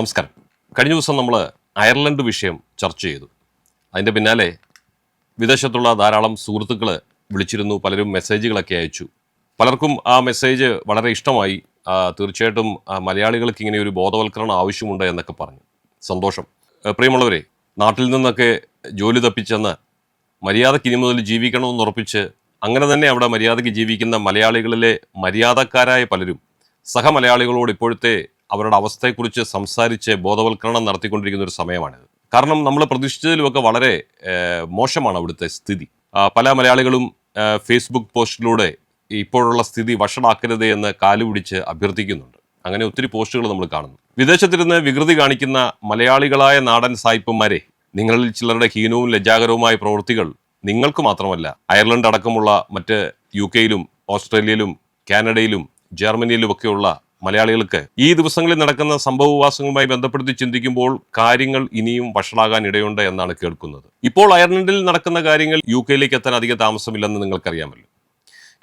നമസ്കാരം. കഴിഞ്ഞ ദിവസം നമ്മൾ അയർലൻഡ് വിഷയം ചർച്ച ചെയ്തു. അതിന്റെ പിന്നാലെ വിദേശത്തുള്ള ധാരാളം സുഹൃത്തുക്കൾ വിളിച്ചിരുന്നു പലരും മെസ്സേജുകളൊക്കെ അയച്ചു. പലർക്കും ആ മെസ്സേജ് വളരെ ഇഷ്ടമായി. തീർച്ചയായിട്ടും മലയാളികൾക്ക് ഇങ്ങനെ ഒരു ബോധവൽക്കരണം ആവശ്യമുണ്ട് എന്നൊക്കെ പറഞ്ഞു. സന്തോഷം. പ്രിയമുള്ളവരെ നാട്ടിൽ നിന്നൊക്കെ ജോലി തപ്പിച്ചെന്ന് മര്യാദയ്ക്ക് ഇനി മുതൽ ജീവിക്കണമെന്ന് ഉറപ്പിച്ച് അങ്ങനെ തന്നെ അവിടെ മര്യാദയ്ക്ക് ജീവിക്കുന്ന മലയാളികളിലെ മര്യാദക്കാരായ പലരും സഹമലയാളികളോട് ഇപ്പോഴത്തെ അവരുടെ അവസ്ഥയെക്കുറിച്ച് സംസാരിച്ച് ബോധവൽക്കരണം നടത്തിക്കൊണ്ടിരിക്കുന്ന ഒരു സമയമാണിത്. കാരണം നമ്മൾ പ്രതീക്ഷിച്ചതിലുമൊക്കെ വളരെ മോശമാണ് അവിടുത്തെ സ്ഥിതി. പല മലയാളികളും ഫേസ്ബുക്ക് പോസ്റ്റിലൂടെ ഇപ്പോഴുള്ള സ്ഥിതി വഷളാക്കരുത് എന്ന് കാലുപിടിച്ച് അഭ്യർത്ഥിക്കുന്നുണ്ട്. അങ്ങനെ ഒത്തിരി പോസ്റ്റുകൾ നമ്മൾ കാണുന്നു. വിദേശത്തിരുന്ന് വികൃതി കാണിക്കുന്ന മലയാളികളായ നാടൻ സായിപ്പന്മാരെ നിങ്ങളിൽ ചിലരുടെ ഹീനവും ലജ്ജാകരവുമായ പ്രവൃത്തികൾ നിങ്ങൾക്ക് മാത്രമല്ല അയർലൻഡ് അടക്കമുള്ള മറ്റ് യു കെയിലും ഓസ്ട്രേലിയയിലും കാനഡയിലും ജർമ്മനിയിലും ഒക്കെയുള്ള മലയാളികൾക്ക് ഈ ദിവസങ്ങളിൽ നടക്കുന്ന സംഭവവാസങ്ങളുമായി ബന്ധപ്പെടുത്തി ചിന്തിക്കുമ്പോൾ കാര്യങ്ങൾ ഇനിയും വഷളാകാൻ ഇടയുണ്ട് എന്നാണ് കേൾക്കുന്നത്. ഇപ്പോൾ അയർലൻഡിൽ നടക്കുന്ന കാര്യങ്ങൾ യു കെയിലേക്ക് എത്താൻ അധിക താമസമില്ലെന്ന് നിങ്ങൾക്കറിയാമല്ലോ.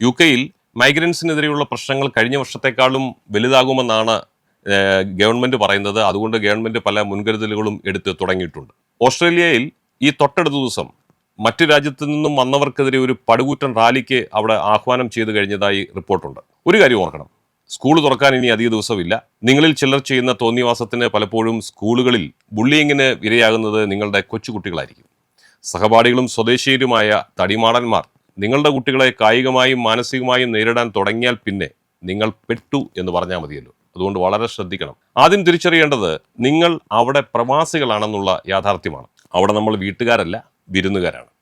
യു കെയിൽ മൈഗ്രൻസിനെതിരെയുള്ള പ്രശ്നങ്ങൾ കഴിഞ്ഞ വർഷത്തെക്കാളും വലുതാകുമെന്നാണ് ഗവൺമെന്റ് പറയുന്നത്. അതുകൊണ്ട് ഗവൺമെന്റ് പല മുൻകരുതലുകളും എടുത്ത് തുടങ്ങിയിട്ടുണ്ട്. ഓസ്ട്രേലിയയിൽ ഈ തൊട്ടടുത്ത ദിവസം മറ്റു രാജ്യത്തു നിന്നും വന്നവർക്കെതിരെ ഒരു പടുകൂറ്റൻ റാലിക്ക് അവിടെ ആഹ്വാനം ചെയ്തു കഴിഞ്ഞതായി റിപ്പോർട്ടുണ്ട്. ഒരു കാര്യം ഓർക്കണം. സ്കൂൾ തുറക്കാൻ ഇനി അധിക ദിവസമില്ല. നിങ്ങളിൽ ചിലർ ചെയ്യുന്ന തോന്നിവാസത്തിന് പലപ്പോഴും സ്കൂളുകളിൽ ബുള്ളിയിങ്ങിന് ഇരയാകുന്നത് നിങ്ങളുടെ കൊച്ചുകുട്ടികളായിരിക്കും. സഹപാഠികളും സ്വദേശീയരുമായ തടിമാടന്മാർ നിങ്ങളുടെ കുട്ടികളെ കായികമായും മാനസികമായും നേരിടാൻ തുടങ്ങിയാൽ പിന്നെ നിങ്ങൾ പെട്ടു എന്ന് പറഞ്ഞാൽ മതിയല്ലോ. അതുകൊണ്ട് വളരെ ശ്രദ്ധിക്കണം. ആദ്യം തിരിച്ചറിയേണ്ടത് നിങ്ങൾ അവിടെ പ്രവാസികളാണെന്നുള്ള യാഥാർത്ഥ്യമാണ്. അവിടെ നമ്മൾ വീട്ടുകാരല്ല വിരുന്നുകാരാണ്.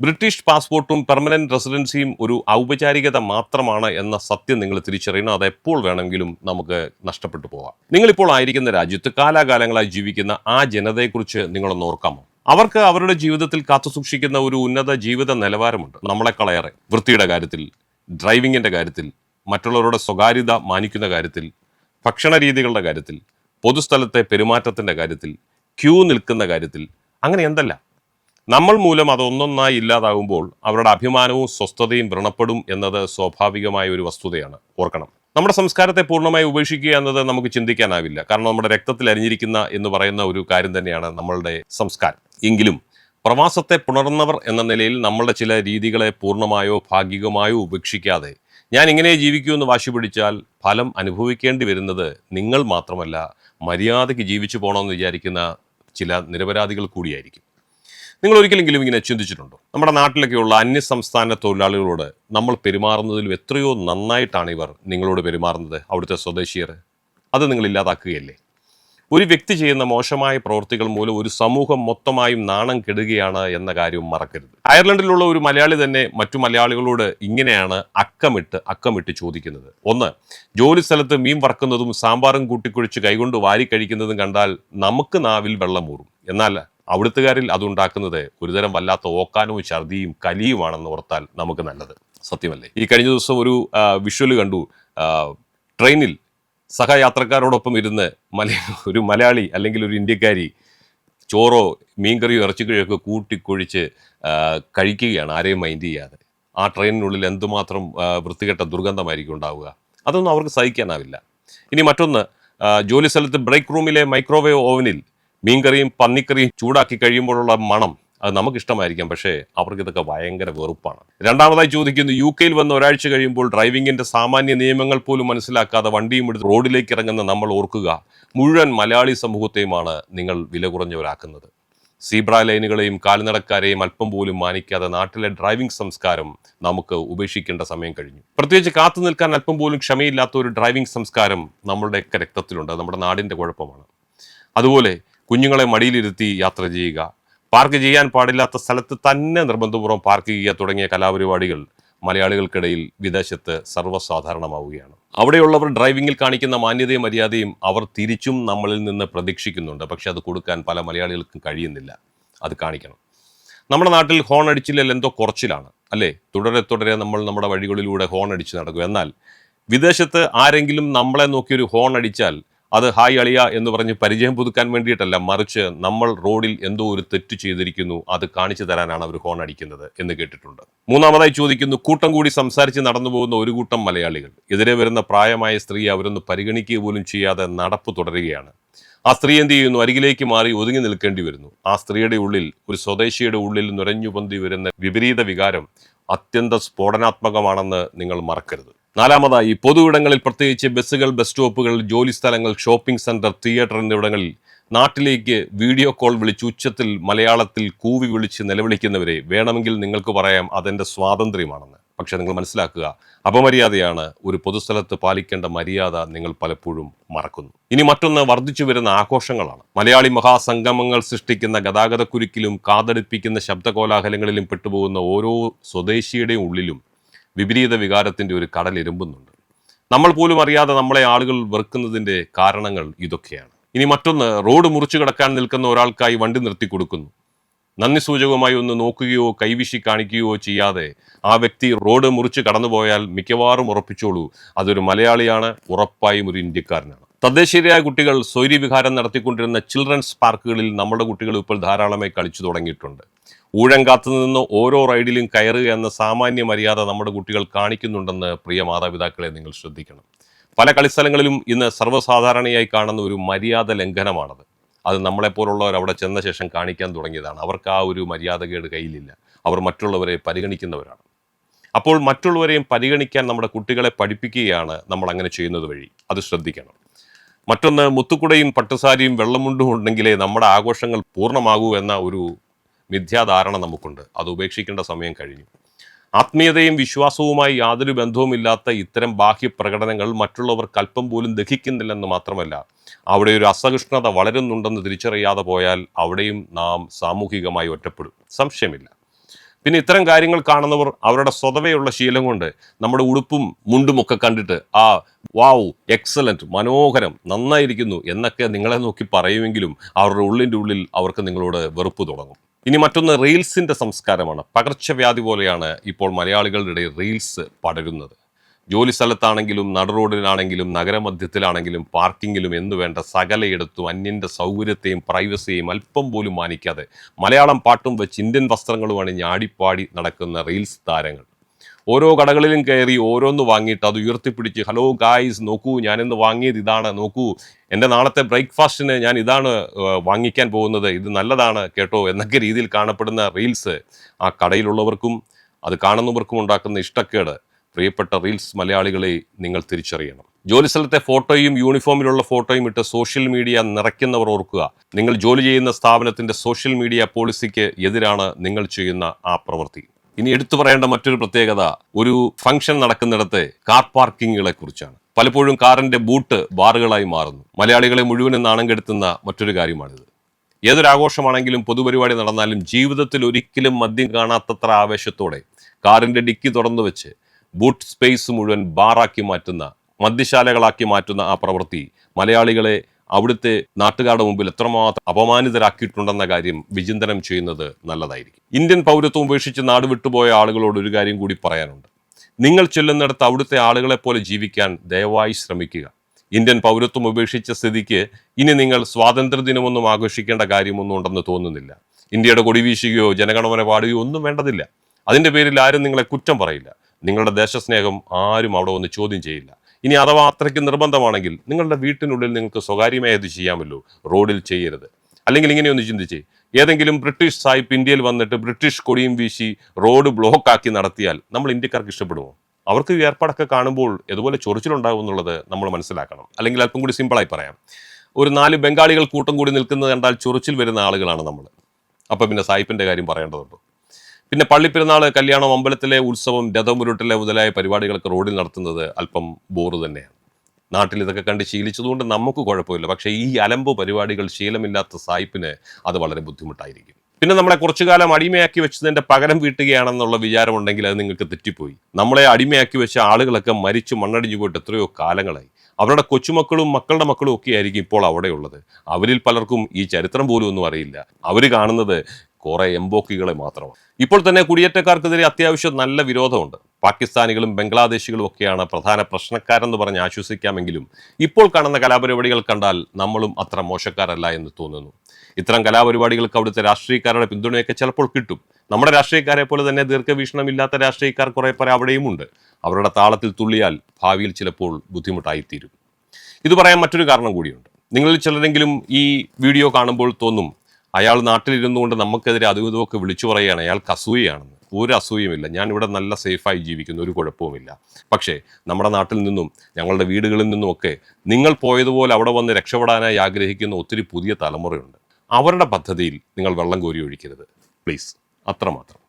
ബ്രിട്ടീഷ് പാസ്പോർട്ടും പെർമനന്റ് റെസിഡൻസിയും ഒരു ഔപചാരികത മാത്രമാണ് എന്ന സത്യം നിങ്ങൾ തിരിച്ചറിയണം. അത് എപ്പോൾ വേണമെങ്കിലും നമുക്ക് നഷ്ടപ്പെട്ടു പോവാം നിങ്ങളിപ്പോൾ ആയിരിക്കുന്ന രാജ്യത്ത് കാലാകാലങ്ങളായി ജീവിക്കുന്ന ആ ജനതയെക്കുറിച്ച് നിങ്ങളൊന്ന് ഓർക്കാമോ? അവർക്ക് അവരുടെ ജീവിതത്തിൽ കാത്തുസൂക്ഷിക്കുന്ന ഒരു ഉന്നത ജീവിത നിലവാരമുണ്ട്. നമ്മളെക്കളേറെ വൃത്തിയുടെ കാര്യത്തിൽ ഡ്രൈവിങ്ങിന്റെ കാര്യത്തിൽ മറ്റുള്ളവരുടെ സ്വകാര്യത മാനിക്കുന്ന കാര്യത്തിൽ ഭക്ഷണ രീതികളുടെ കാര്യത്തിൽ പൊതുസ്ഥലത്തെ പെരുമാറ്റത്തിന്റെ കാര്യത്തിൽ ക്യൂ നിൽക്കുന്ന കാര്യത്തിൽ അങ്ങനെ എന്തല്ല? നമ്മൾ മൂലം അതൊന്നൊന്നായി ഇല്ലാതാകുമ്പോൾ അവരുടെ അഭിമാനവും സ്വസ്ഥതയും വ്രണപ്പെടും എന്നത് സ്വാഭാവികമായ ഒരു വസ്തുതയാണ്. ഓർക്കണം. നമ്മുടെ സംസ്കാരത്തെ പൂർണമായി ഉപേക്ഷിക്കുക എന്നത് നമുക്ക് ചിന്തിക്കാനാവില്ല. കാരണം നമ്മുടെ രക്തത്തിൽ അരിഞ്ഞിരിക്കുന്ന എന്ന് പറയുന്ന ഒരു കാര്യം തന്നെയാണ് നമ്മളുടെ സംസ്കാരം. എങ്കിലും പ്രവാസത്തെ പുണർന്നവർ എന്ന നിലയിൽ നമ്മളുടെ ചില രീതികളെ പൂർണമായോ ഭാഗികമായോ ഉപേക്ഷിക്കാതെ ഞാൻ ഇങ്ങനെ ജീവിക്കൂ എന്ന് വാശി പിടിച്ചാൽ ഫലം അനുഭവിക്കേണ്ടി വരുന്നത് നിങ്ങൾ മാത്രമല്ല മര്യാദയ്ക്ക് ജീവിച്ചു പോകണമെന്ന് വിചാരിക്കുന്ന ചില നിരപരാധികൾ കൂടിയായിരിക്കും. നിങ്ങൾ ഒരിക്കലെങ്കിലും ഇങ്ങനെ ചിന്തിച്ചിട്ടുണ്ടോ? നമ്മുടെ നാട്ടിലൊക്കെയുള്ള അന്യ സംസ്ഥാന തൊഴിലാളികളോട് നമ്മൾ പെരുമാറുന്നതിൽ എത്രയോ നന്നായിട്ടാണ് ഇവർ നിങ്ങളോട് പെരുമാറുന്നത് അവിടുത്തെ സ്വദേശീയർ. അത് നിങ്ങൾ ഇല്ലാതാക്കുകയല്ലേ? ഒരു വ്യക്തി ചെയ്യുന്ന മോശമായ പ്രവൃത്തികൾ മൂലം ഒരു സമൂഹം മൊത്തമായും നാണം കെടുകയാണ് എന്ന കാര്യവും മറക്കരുത്. അയർലൻഡിലുള്ള ഒരു മലയാളി തന്നെ മറ്റു മലയാളികളോട് ഇങ്ങനെയാണ് അക്കമിട്ട് അക്കമിട്ട് ചോദിക്കുന്നത്. ഒന്ന് ജോലി സ്ഥലത്ത് മീൻ വറക്കുന്നതും സാമ്പാറും കൂട്ടിക്കുഴിച്ച് കൈകൊണ്ട് വാരി കഴിക്കുന്നതും കണ്ടാൽ നമുക്ക് നാവിൽ വെള്ളമൂറും എന്നാൽ അവിടുത്തുകാരിൽ അതുണ്ടാക്കുന്നത് ഒരുതരം വല്ലാത്ത ഓക്കാനവും ഛർദിയും കലിയുമാണെന്ന് ഓർത്താൽ നമുക്ക് നല്ലത്. സത്യമല്ലേ? ഈ കഴിഞ്ഞ ദിവസം ഒരു വിഷ്വൽ കണ്ടു. ട്രെയിനിൽ സഹയാത്രക്കാരോടൊപ്പം ഇരുന്ന് മല ഒരു മലയാളി അല്ലെങ്കിൽ ഒരു ഇന്ത്യക്കാരി ചോറോ മീൻകറിയോ ഇറച്ചിക്കറിയോ ഒക്കെ കൂട്ടിക്കൊഴിച്ച് കഴിക്കുകയാണ് ആരെയും മൈൻഡ് ചെയ്യാതെ. ആ ട്രെയിനിനുള്ളിൽ എന്തുമാത്രം വൃത്തികെട്ട ദുർഗന്ധമായിരിക്കും ഉണ്ടാവുക. അതൊന്നും അവർക്ക് സഹിക്കാനാവില്ല. ഇനി മറ്റൊന്ന് ജോലി സ്ഥലത്ത് ബ്രേക്ക് റൂമിലെ മൈക്രോവേവ് ഓവനിൽ മീൻകറിയും പന്നിക്കറിയും ചൂടാക്കി കഴിയുമ്പോഴുള്ള മണം അത് നമുക്കിഷ്ടമായിരിക്കാം പക്ഷേ അവർക്ക് ഇതൊക്കെ ഭയങ്കര വെറുപ്പാണ്. രണ്ടാമതായി ചോദിക്കുന്നു യു കെയിൽ വന്ന് ഒരാഴ്ച കഴിയുമ്പോൾ ഡ്രൈവിംഗിന്റെ സാമാന്യ നിയമങ്ങൾ പോലും മനസ്സിലാക്കാതെ വണ്ടിയും എടുത്ത് റോഡിലേക്ക് ഇറങ്ങുന്ന നമ്മൾ ഓർക്കുക മുഴുവൻ മലയാളി സമൂഹത്തെയുമാണ് നിങ്ങൾ വില കുറഞ്ഞവരാക്കുന്നത്. സീബ്ര ലൈനുകളെയും കാൽനടക്കാരെയും അല്പം പോലും മാനിക്കാതെ നാട്ടിലെ ഡ്രൈവിംഗ് സംസ്കാരം നമുക്ക് ഉപേക്ഷിക്കേണ്ട സമയം കഴിഞ്ഞു. പ്രത്യേകിച്ച് കാത്തു നിൽക്കാൻ അല്പം പോലും ക്ഷമയില്ലാത്ത ഒരു ഡ്രൈവിംഗ് സംസ്കാരം നമ്മളുടെയൊക്കെ രക്തത്തിലുണ്ട് നമ്മുടെ നാടിന്റെ കുഴപ്പമാണ്. അതുപോലെ കുഞ്ഞുങ്ങളെ മടിയിലിരുത്തി യാത്ര ചെയ്യുക. പാർക്ക് ചെയ്യാൻ പാടില്ലാത്ത സ്ഥലത്ത് തന്നെ നിർബന്ധപൂർവം പാർക്ക് ചെയ്യുക തുടങ്ങിയ കലാപരിപാടികൾ മലയാളികൾക്കിടയിൽ വിദേശത്ത് സർവസാധാരണമാവുകയാണ്. അവിടെയുള്ളവർ ഡ്രൈവിംഗിൽ കാണിക്കുന്ന മാന്യതയും മര്യാദയും അവർ തിരിച്ചും നമ്മളിൽ നിന്ന് പ്രതീക്ഷിക്കുന്നുണ്ട്. പക്ഷെ അത് കൊടുക്കാൻ പല മലയാളികൾക്കും കഴിയുന്നില്ല. അത് കാണിക്കണം. നമ്മുടെ നാട്ടിൽ ഹോൺ അടിച്ചില്ലെങ്കിൽ എന്തോ കുറച്ചിലാണ്. അല്ലേ? തുടരെ തുടരെ നമ്മൾ നമ്മുടെ വഴികളിലൂടെ ഹോൺ അടിച്ച് നടക്കും. എന്നാൽ വിദേശത്ത് ആരെങ്കിലും നമ്മളെ നോക്കി ഒരു ഹോൺ അടിച്ചാൽ അത് ഹായ് അളിയ എന്ന് പറഞ്ഞ് പരിചയം പുതുക്കാൻ വേണ്ടിയിട്ടല്ല മറിച്ച് നമ്മൾ റോഡിൽ എന്തോ ഒരു തെറ്റ് ചെയ്തിരിക്കുന്നു അത് കാണിച്ചു തരാനാണ് അവർ ഹോൺ അടിക്കുന്നത് എന്ന് കേട്ടിട്ടുണ്ട്. മൂന്നാമതായി ചോദിക്കുന്നു കൂട്ടം കൂടി സംസാരിച്ച് നടന്നു പോകുന്ന ഒരു കൂട്ടം മലയാളികൾ. എതിരെ വരുന്ന പ്രായമായ സ്ത്രീ അവരൊന്ന് പരിഗണിക്കുക പോലും ചെയ്യാതെ നടപ്പ് തുടരുകയാണ്. ആ സ്ത്രീ എന്ത് ചെയ്യുന്നു? അരികിലേക്ക് മാറി ഒതുങ്ങി നിൽക്കേണ്ടി വരുന്നു. ആ സ്ത്രീയുടെ ഉള്ളിൽ ഒരു സ്വദേശിയുടെ ഉള്ളിൽ നുരഞ്ഞു പൊന്തി വരുന്ന വിപരീത വികാരം അത്യന്ത സ്ഫോടനാത്മകമാണെന്ന് നിങ്ങൾ മറക്കരുത്. നാലാമതായി പൊതുവിടങ്ങളിൽ പ്രത്യേകിച്ച് ബസ്സുകൾ ബസ് സ്റ്റോപ്പുകൾ ജോലി സ്ഥലങ്ങൾ ഷോപ്പിംഗ് സെന്റർ തിയേറ്റർ എന്നിവിടങ്ങളിൽ നാട്ടിലേക്ക് വീഡിയോ കോൾ വിളിച്ച് ഉച്ചത്തിൽ മലയാളത്തിൽ കൂവി വിളിച്ച് നിലവിളിക്കുന്നവരെ വേണമെങ്കിൽ നിങ്ങൾക്ക് പറയാം അതെന്റെ സ്വാതന്ത്ര്യമാണെന്ന്. പക്ഷെ നിങ്ങൾ മനസ്സിലാക്കുക അപമര്യാദയാണ് ഒരു പൊതുസ്ഥലത്ത് പാലിക്കേണ്ട മര്യാദ നിങ്ങൾ പലപ്പോഴും മറക്കുന്നു. ഇനി മറ്റൊന്ന് വർദ്ധിച്ചു വരുന്ന ആഘോഷങ്ങളാണ്. മലയാളി മഹാസംഗമങ്ങൾ സൃഷ്ടിക്കുന്ന ഗതാഗതക്കുരുക്കിലും കാതടിപ്പിക്കുന്ന ശബ്ദകോലാഹലങ്ങളിലും പെട്ടുപോകുന്ന ഓരോ സ്വദേശിയുടെയും ഉള്ളിലും വിപരീത വികാരത്തിന്റെ ഒരു കടൽ ഇരുമ്പുന്നുണ്ട്. നമ്മൾ പോലും അറിയാതെ നമ്മളെ ആളുകൾ വെറുക്കുന്നതിന്റെ കാരണങ്ങൾ ഇതൊക്കെയാണ്. ഇനി മറ്റൊന്ന് റോഡ് മുറിച്ചു കിടക്കാൻ നിൽക്കുന്ന ഒരാൾക്കായി വണ്ടി നിർത്തി കൊടുക്കുന്നു. നന്ദി സൂചകമായി ഒന്ന് നോക്കുകയോ കൈവിശി കാണിക്കുകയോ ചെയ്യാതെ ആ വ്യക്തി റോഡ് മുറിച്ച് കടന്നുപോയാൽ മിക്കവാറും ഉറപ്പിച്ചോളൂ അതൊരു മലയാളിയാണ് ഉറപ്പായും ഒരു ഇന്ത്യക്കാരനാണ്. തദ്ദേശീയരായ കുട്ടികൾ സ്വൈര്യവിഹാരം നടത്തിക്കൊണ്ടിരുന്ന ചിൽഡ്രൻസ് പാർക്കുകളിൽ നമ്മുടെ കുട്ടികൾ ഇപ്പോൾ ധാരാളമായി കളിച്ചു തുടങ്ങിയിട്ടുണ്ട്. ഊഴം കാത്തുനിന്ന് ഓരോ റൈഡിലും കയറുക എന്ന സാമാന്യ മര്യാദ നമ്മുടെ കുട്ടികൾ കാണിക്കുന്നുണ്ടെന്ന് പ്രിയ മാതാപിതാക്കളെ നിങ്ങൾ ശ്രദ്ധിക്കണം. പല കളിസ്ഥലങ്ങളിലും ഇന്ന് സർവസാധാരണയായി കാണുന്ന ഒരു മര്യാദ ലംഘനമാണത്. അത് നമ്മളെപ്പോലുള്ളവർ അവിടെ ചെന്ന ശേഷം കാണിക്കാൻ തുടങ്ങിയതാണ്. അവർക്ക് ആ ഒരു മര്യാദകേട് കയ്യിലില്ല. അവർ മറ്റുള്ളവരെ പരിഗണിക്കുന്നവരാണ്. അപ്പോൾ മറ്റുള്ളവരെയും പരിഗണിക്കാൻ നമ്മുടെ കുട്ടികളെ പഠിപ്പിക്കുകയാണ് നമ്മൾ അങ്ങനെ ചെയ്യുന്നത് വഴി. അത് ശ്രദ്ധിക്കണം. മറ്റൊന്ന് മുത്തുക്കുടയും പട്ടുസാരിയും വെള്ളമുണ്ടും ഉണ്ടെങ്കിലേ നമ്മുടെ ആഘോഷങ്ങൾ പൂർണമാകൂ എന്ന ഒരു മിഥ്യാധാരണ നമുക്കുണ്ട്. അത് ഉപേക്ഷിക്കേണ്ട സമയം കഴിഞ്ഞു. ആത്മീയതയും വിശ്വാസവുമായി യാതൊരു ബന്ധവുമില്ലാത്ത ഇത്തരം ബാഹ്യ പ്രകടനങ്ങൾ മറ്റുള്ളവർ അല്പം പോലും ദഹിക്കുന്നില്ലെന്ന് മാത്രമല്ല അവിടെ ഒരു അസഹിഷ്ണുത വളരുന്നുണ്ടെന്ന് തിരിച്ചറിയാതെ പോയാൽ അവിടെയും നാം സാമൂഹികമായി ഒറ്റപ്പെടും. സംശയമില്ല. പിന്നെ ഇത്തരം കാര്യങ്ങൾ കാണുന്നവർ അവരുടെ സ്വതവേയുള്ള ശീലം കൊണ്ട് നമ്മുടെ ഉടുപ്പും മുണ്ടുമൊക്കെ കണ്ടിട്ട് ആ വാവ് എക്സലന്റ് മനോഹരം നന്നായിരിക്കുന്നു എന്നൊക്കെ നിങ്ങളെ നോക്കി പറയുമെങ്കിലും അവരുടെ ഉള്ളിന്റെ ഉള്ളിൽ അവർക്ക് നിങ്ങളോട് വെറുപ്പ് തുടങ്ങും. ഇനി മറ്റൊന്ന് റീൽസിന്റെ സംസ്കാരമാണ്. പകർച്ചവ്യാധി പോലെയാണ് ഇപ്പോൾ മലയാളികളുടെ ഇടയിൽ റീൽസ് പടരുന്നത്. ജോലി സ്ഥലത്താണെങ്കിലും നടുറോഡിലാണെങ്കിലും നഗരമധ്യത്തിലാണെങ്കിലും പാർക്കിങ്ങിലും എന്നു വേണ്ട സകലയിടത്തും അന്യന്റെ സൗകര്യത്തെയും പ്രൈവസിയെയും അല്പം പോലും മാനിക്കാതെ മലയാളം പാട്ടും വെച്ച് ഇന്ത്യൻ വസ്ത്രങ്ങളും അണിഞ്ഞ് ആടിപ്പാടി നടക്കുന്ന റീൽസ് താരങ്ങൾ. ഓരോ കടകളിലും കയറി ഓരോന്ന് വാങ്ങിയിട്ട് അത് ഉയർത്തിപ്പിടിച്ച് ഹലോ ഗായ്സ് നോക്കൂ ഞാനിന്ന് വാങ്ങിയത് ഇതാണ് നോക്കൂ എന്റെ നാളത്തെ ബ്രേക്ക്ഫാസ്റ്റിന് ഞാൻ ഇതാണ് വാങ്ങിക്കാൻ പോകുന്നത് ഇത് നല്ലതാണ് കേട്ടോ എന്നൊക്കെ രീതിയിൽ കാണപ്പെടുന്ന റീൽസ് ആ കടയിലുള്ളവർക്കും അത് കാണുന്നവർക്കും ഉണ്ടാക്കുന്ന ഇഷ്ടക്കേട്. പ്രിയപ്പെട്ട റീൽസ് മലയാളികളെ നിങ്ങൾ തിരിച്ചറിയണം. ജോലി സ്ഥലത്തെ ഫോട്ടോയും യൂണിഫോമിലുള്ള ഫോട്ടോയും ഇട്ട് സോഷ്യൽ മീഡിയ നിറയ്ക്കുന്നവർ ഓർക്കുക. നിങ്ങൾ ജോലി ചെയ്യുന്ന സ്ഥാപനത്തിന്റെ സോഷ്യൽ മീഡിയ പോളിസിക്ക് എതിരാണ് നിങ്ങൾ ചെയ്യുന്ന ആ പ്രവൃത്തി. ഇനി എടുത്തു പറയേണ്ട മറ്റൊരു പ്രത്യേകത ഒരു ഫംഗ്ഷൻ നടക്കുന്നിടത്തെ കാർ പാർക്കിങ്ങുകളെ കുറിച്ചാണ്. പലപ്പോഴും കാറിന്റെ ബൂട്ട് ബാറുകളായി മാറുന്നു. മലയാളികളെ മുഴുവനും നാണം കെടുത്തുന്ന മറ്റൊരു കാര്യമാണിത്. ഏതൊരാഘോഷമാണെങ്കിലും പൊതുപരിപാടി നടന്നാലും ജീവിതത്തിൽ ഒരിക്കലും മദ്യം കാണാത്തത്ര ആവേശത്തോടെ കാറിന്റെ ഡിക്കി തുറന്നു വെച്ച് ബൂട്ട് സ്പേസ് മുഴുവൻ ബാറാക്കി മാറ്റുന്ന മദ്യശാലകളാക്കി മാറ്റുന്ന ആ പ്രവൃത്തി മലയാളികളെ അവിടുത്തെ നാട്ടുകാരുടെ മുമ്പിൽ എത്രമാത്രം അപമാനിതരാക്കിയിട്ടുണ്ടെന്ന കാര്യം വിചിന്തനം ചെയ്യുന്നത് നല്ലതായിരിക്കും. ഇന്ത്യൻ പൗരത്വം ഉപേക്ഷിച്ച് നാട് വിട്ടുപോയ ആളുകളോട് ഒരു കാര്യം കൂടി പറയാനുണ്ട്. നിങ്ങൾ ചെല്ലുന്നിടത്ത് അവിടുത്തെ ആളുകളെ പോലെ ജീവിക്കാൻ ദയവായി ശ്രമിക്കുക. ഇന്ത്യൻ പൗരത്വം ഉപേക്ഷിച്ച സ്ഥിതിക്ക് ഇനി നിങ്ങൾ സ്വാതന്ത്ര്യദിനമൊന്നും ആഘോഷിക്കേണ്ട കാര്യമൊന്നും ഉണ്ടെന്ന് തോന്നുന്നില്ല. ഇന്ത്യയുടെ കൊടി വീശുകയോ ജനഗണമന പാടുകയോ ഒന്നും വേണ്ടതില്ല. അതിന്റെ പേരിൽ ആരും നിങ്ങളെ കുറ്റം പറയില്ല. നിങ്ങളുടെ ദേശസ്നേഹം ആരും അവിടെ വന്ന് ചോദ്യം ചെയ്യില്ല. ഇനി അഥവാ അത്രയ്ക്ക് നിർബന്ധമാണെങ്കിൽ നിങ്ങളുടെ വീട്ടിനുള്ളിൽ നിങ്ങൾക്ക് സ്വകാര്യമായി അത് ചെയ്യാമല്ലോ. റോഡിൽ ചെയ്യരുത്. അല്ലെങ്കിൽ ഇങ്ങനെയൊന്ന് ചിന്തിച്ചേ. ഏതെങ്കിലും ബ്രിട്ടീഷ് സായിപ്പ് ഇന്ത്യയിൽ വന്നിട്ട് ബ്രിട്ടീഷ് കൊടിയും വീശി റോഡ് ബ്ലോക്ക് ആക്കി നടത്തിയാൽ നമ്മൾ ഇന്ത്യക്കാർക്ക് ഇഷ്ടപ്പെടുമോ? അവർക്ക് ഏർപ്പാടൊക്കെ കാണുമ്പോൾ ഇതുപോലെ ചൊറിച്ചിലുണ്ടാകും എന്നുള്ളത് നമ്മൾ മനസ്സിലാക്കണം. അല്ലെങ്കിൽ അല്പം കൂടി സിമ്പിളായി പറയാം. ഒരു നാല് ബംഗാളികൾ കൂട്ടം കൂടി നിൽക്കുന്നത് കണ്ടാൽ ചൊറിച്ചിൽ വരുന്ന ആളുകളാണ് നമ്മൾ. അപ്പം പിന്നെ സായിപ്പിന്റെ കാര്യം പറയേണ്ടതുണ്ടോ? പിന്നെ പള്ളിപ്പെരുന്നാൾ കല്യാണം അമ്പലത്തിലെ ഉത്സവം രഥം ഉരുട്ടിലെ മുതലായ പരിപാടികളൊക്കെ റോഡിൽ നടത്തുന്നത് അല്പം ബോറ് തന്നെയാണ്. നാട്ടിൽ ഇതൊക്കെ കണ്ട് ശീലിച്ചതുകൊണ്ട് നമുക്ക് കുഴപ്പമില്ല. പക്ഷേ ഈ അലമ്പ് പരിപാടികൾ ശീലമില്ലാത്ത സായിപ്പിന് അത് വളരെ ബുദ്ധിമുട്ടായിരിക്കും. പിന്നെ നമ്മളെ കുറച്ചു കാലം അടിമയാക്കി വെച്ചതിന്റെ പകരം വീട്ടുകയാണെന്നുള്ള വിചാരമുണ്ടെങ്കിൽ അത് നിങ്ങൾക്ക് തെറ്റിപ്പോയി. നമ്മളെ അടിമയാക്കി വെച്ച ആളുകളൊക്കെ മരിച്ചു മണ്ണടിഞ്ഞു പോയിട്ട് എത്രയോ കാലങ്ങളായി. അവരുടെ കൊച്ചുമക്കളും മക്കളുടെ മക്കളും ഒക്കെ ആയിരിക്കും ഇപ്പോൾ അവിടെയുള്ളത്. അവരിൽ പലർക്കും ഈ ചരിത്രം പോലും ഒന്നും അറിയില്ല. അവർ കാണുന്നത് കുറെ എംബോക്കികളെ മാത്രമാണ്. ഇപ്പോൾ തന്നെ കുടിയേറ്റക്കാർക്കെതിരെ അത്യാവശ്യം നല്ല വിരോധമുണ്ട്. പാകിസ്ഥാനികളും ബംഗ്ലാദേശികളും ഒക്കെയാണ് പ്രധാന പ്രശ്നക്കാരെന്ന് പറഞ്ഞ് ആശ്വസിക്കാമെങ്കിലും ഇപ്പോൾ കാണുന്ന കലാപരിപാടികൾ കണ്ടാൽ നമ്മളും അത്ര മോശക്കാരല്ല എന്ന് തോന്നുന്നു. ഇത്തരം കലാപരിപാടികൾക്ക് അവിടുത്തെ രാഷ്ട്രീയക്കാരുടെ പിന്തുണയൊക്കെ ചിലപ്പോൾ കിട്ടും. നമ്മുടെ രാഷ്ട്രീയക്കാരെ പോലെ തന്നെ ദീർഘവീക്ഷണമില്ലാത്ത രാഷ്ട്രീയക്കാർ കുറേ പേർ അവിടെയുമുണ്ട് അവരുടെ താളത്തിൽ തുള്ളിയാൽ ഭാവിയിൽ ചിലപ്പോൾ ബുദ്ധിമുട്ടായിത്തീരും. ഇത് പറയാൻ മറ്റൊരു കാരണം കൂടിയുണ്ട്. നിങ്ങളിൽ ചിലരെങ്കിലും ഈ വീഡിയോ കാണുമ്പോൾ തോന്നും അയാൾ നാട്ടിലിരുന്നുകൊണ്ട് നമുക്കെതിരെ അതും ഇതുമൊക്കെ വിളിച്ചു പറയുകയാണ്. അയാൾക്ക് അസൂയയാണെന്ന് ഒരു അസൂയുമില്ല. ഞാൻ ഇവിടെ നല്ല സേഫായി ജീവിക്കുന്നു. ഒരു കുഴപ്പവുമില്ല. പക്ഷേ നമ്മുടെ നാട്ടിൽ നിന്നും ഞങ്ങളുടെ വീടുകളിൽ നിന്നുമൊക്കെ നിങ്ങൾ പോയതുപോലെ അവിടെ വന്ന് രക്ഷപ്പെടാനായി ആഗ്രഹിക്കുന്ന ഒത്തിരി പുതിയ തലമുറയുണ്ട്. അവരുടെ പദ്ധതിയിൽ നിങ്ങൾ വെള്ളം കോരി ഒഴിക്കരുത്. പ്ലീസ്. അത്രമാത്രം.